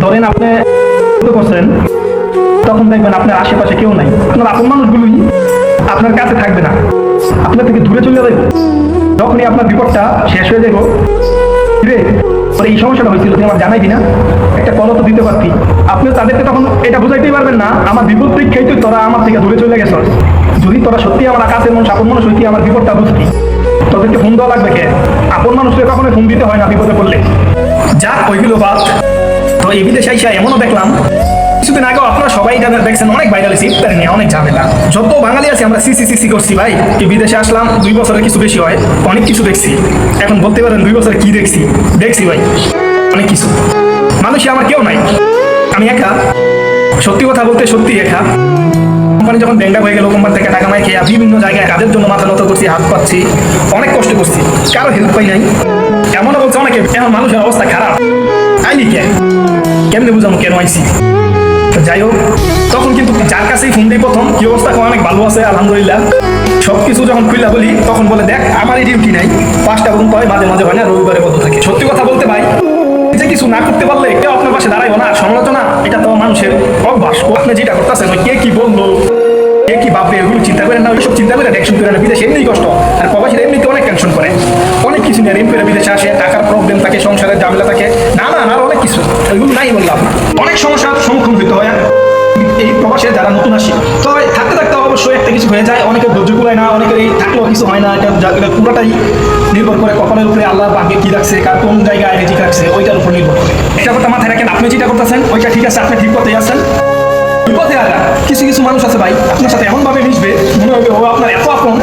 ধরেন আপনি করছেন, তখন দেখবেন আপনার আশেপাশে কেউ নাই। আপনার আপন মানুষগুলোই আপনার কাছে থাকবে না। আপনার থেকে দূরে চলে যাবে। যখনই আপনার বিপদটা শেষ হয়ে যাব। রে এই সমস্যাটা হয়েছিল তুই আমার জানাইবি না। একটা কল তো দিতে পারতি। আপনিও তাদেরকে তখন এটা বুঝাইতেই পারবেন না, আমার বিপদ দেখেই তুই তোরা আমার থেকে দূরে চলে গেছ যদি তোরা সত্যি আমার কাছে মন আপন মানুষ হইতি আমার বিপদটা বুঝতি, তোদেরকে ফোন দেওয়া লাগবে কে? আপন মানুষকে কখনো ফোন দিতে হয় না বিপদে পড়লে। যাক ওইগুলো বাদ। এই বিদেশে আইসা এমনও দেখলাম, কিছুদিন আগেও আপনারা সবাই দেখছেন, অনেক ভাইরাল হয়েছে ইফতার নিয়ে অনেক ঝামেলা। যত বাঙালি আছে, আমরা সিসি সিসি করছি ভাই। এই বিদেশে আসলাম, দুই বছরের কিছু বেশি হয়, অনেক কিছু দেখছি। এখন বলতে পারেন, দুই বছরে কি দেখছি? দেখছি ভাই, অনেক কিছু। মানুষই আমার কেউ নাই। আমি একা। সত্যি কথা বলতে সত্যি একা। কোম্পানি যখন ব্যাংকটা হয়ে গেল, কোম্পানি থেকে টাকা মাই খেয়ে বিভিন্ন জায়গায় কাজের জন্য মাথা নত করছি, হাত পাচ্ছি অনেক কষ্ট করছি। কারও হেল্প পাই নাই। এমনও বলছে অনেকে, এখন মানুষের অবস্থা খারাপ। আইনি কে? কেমনে বুঝানো কেন আইসি যাই হোক, তখন কিন্তু যার কাছেই ফোন দিই প্রথম, কি অবস্থা? অনেক ভালো আছে, আলহামদুলিল্লাহ। সব কিছু যখন খুললা বলি, তখন বলে, দেখ, আমার এই ডিউটি নাই? পাঁচটা পর্যন্ত হয় মাঝে মাঝে হয় না, রবিবারে বন্ধ থাকে? সত্যি কথা বলতে ভাই যে কিছু না করতে পারলে কেউ আপনার পাশে দাঁড়াইবো না সমালোচনা, এটা তো মানুষের অভ্যাস। ও আপনি যেটা করতেছেন কে কি বলল, কে কি ভাববে, এগুলো চিন্তা করেন না ওইসব চিন্তা করে টেনশন করে না বিদেশে এমনি কষ্ট। আর প্রবাসীরা এমনিতে অনেক টেনশন করে। অনেক কিছু নিয়ে করে বিদেশে আসে টাকার প্রবলেম থাকে সংসারের ঝামেলা থাকে। না না আর অনেক কিছু। এগুলো নাই বললাম। অনেক সমস্যার সম্মুখীন হতে হয় এই প্রবাসে যারা নতুন আসে তো থাকতে থাকতে অবশ্যই একটা কিছু হয়ে যায়। অনেকের ধৈর্য কুলায় না, অনেকের এই থাকলেও কিছু হয় না। এটা পুরোটাই নির্ভর করে কপালের উপরে আল্লাহ আগে কি রাখছে, কার, কোন জায়গায় রেজিক রাখছে ওইটার উপর নির্ভর করে। একটা কথা মাথায় রাখেন, আপনি যেটা করতেছেন, ওইটা ঠিক আছে, আপনি ঠিক পথে আছেন। বিপদে আগা কিছু কিছু মানুষ আছে ভাই, আপনার সাথে এমন ভাবে মিশবে, মনে হবে, ও আপনার এত আপন।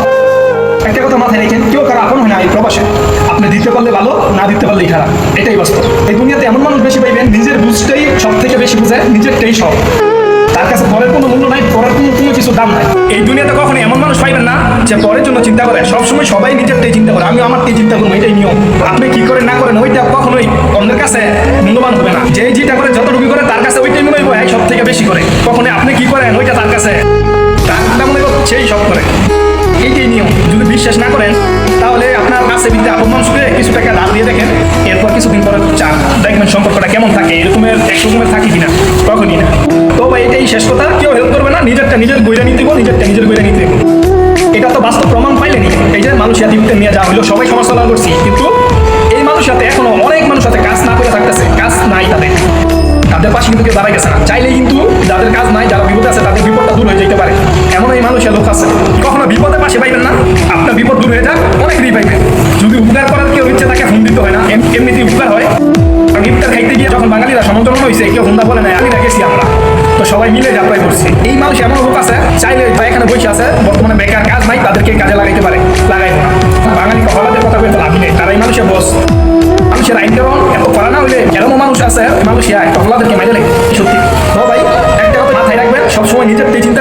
একটা কথা মাথায় রেখেন, কেউ কারও আপন হয় না এই প্রবাসে। আপনি না দিতে পারলেই খারাপ। এটাই বাস্তব। এই দুনিয়াতে এমন মানুষ বেশি পাইবেন, নিজের বুঝটাই সব থেকে বেশি বুঝে, নিজেরটাই সব। তার কাছে পরের কোনো মূল্য নাই, পরের কোনো কোনো কিছু দাম নাই। এই দুনিয়াতে কখনো এমন মানুষ পাইবেন না যে পরের জন্য চিন্তা করে। সবসময় সবাই নিজেরটাই চিন্তা করে। আমি আমারটাই চিন্তা করব, এটাই নিয়ম। আপনি কি করেন, না করেন, ওইটা কখনোই অন্যের কাছে মূল্যবান হবে না। যে যেটা করে, যতটুকু করে, তার কাছে ওইটাই মনে হইব সব থেকে বেশি করে। কখনো আপনি কি করেন, ওইটা তার কাছে। তার মনে সেই সব করে। এইটাই নিয়ম। যদি বিশ্বাস না করেন, তাহলে আপনার কাছে বিদ্যা আপন মানুষকে কিছু টাকা ধার দিয়ে দেখেন, এরপর কিছুদিন পরে চান। দেখবেন সম্পর্কটা কেমন থাকে, এরকমের এক রকমের থাকে কিনা, কখনই না। তো ভাই, এটাই শেষ কথা, কেউ হেল্প করবে না, নিজেরটা নিজের বইটা নিতে নিজেরটা নিজের বইটা নিতে এটা তো বাস্তব প্রমাণ পাইলেনি। এই যে মানুষ ইয়াদিতে নিয়ে যাওয়া হলো সবাই সমালোচনা করছি। কিন্তু এই মানুষ সাথে এখনও অনেক মানুষ সাথে কাজ না করে থাকতেছে, কাজ নাই তাদের। তাদের পাশে কিন্তু কেউ দাঁড়াই গেছে না সে লোক আছে। কখনো বিপদে পাশে পাইবেন না। আপনার বিপদ দূর হয়ে যাক অনেকেরই পাইবেন। যদি উপকার করার কেউ ইচ্ছে তাকে ফোন দিতে হয় না। এমনিতেই উপকার হয়। কারণ ইফতার খাইতে গিয়ে যখন বাঙালিরা সমন্ত্রণ হয়েছে কেউ হুন্দা বলে নাই, আমি দেখেছি আমরা। তো সবাই মিলে যাত্রাই করছি। এই মানুষ এমন লোক আছে, চাইলে বা এখানে বসে আছে, বর্তমানে বেকার কাজ নাই, তাদেরকে কাজে লাগাইতে পারে লাগাই না। বাঙালিকে হলাদের কথা বলতে লাভ নেই। তারাই মানুষের বস মানুষের আইন কারণ, এত করা না হইলে এরকম মানুষ আছে, মানুষ হলাদেরকে মাইলে লাগে সত্যি। ভাই, একটা কথা মাথায় রাখবেন, সবসময় নিজের চিন্তা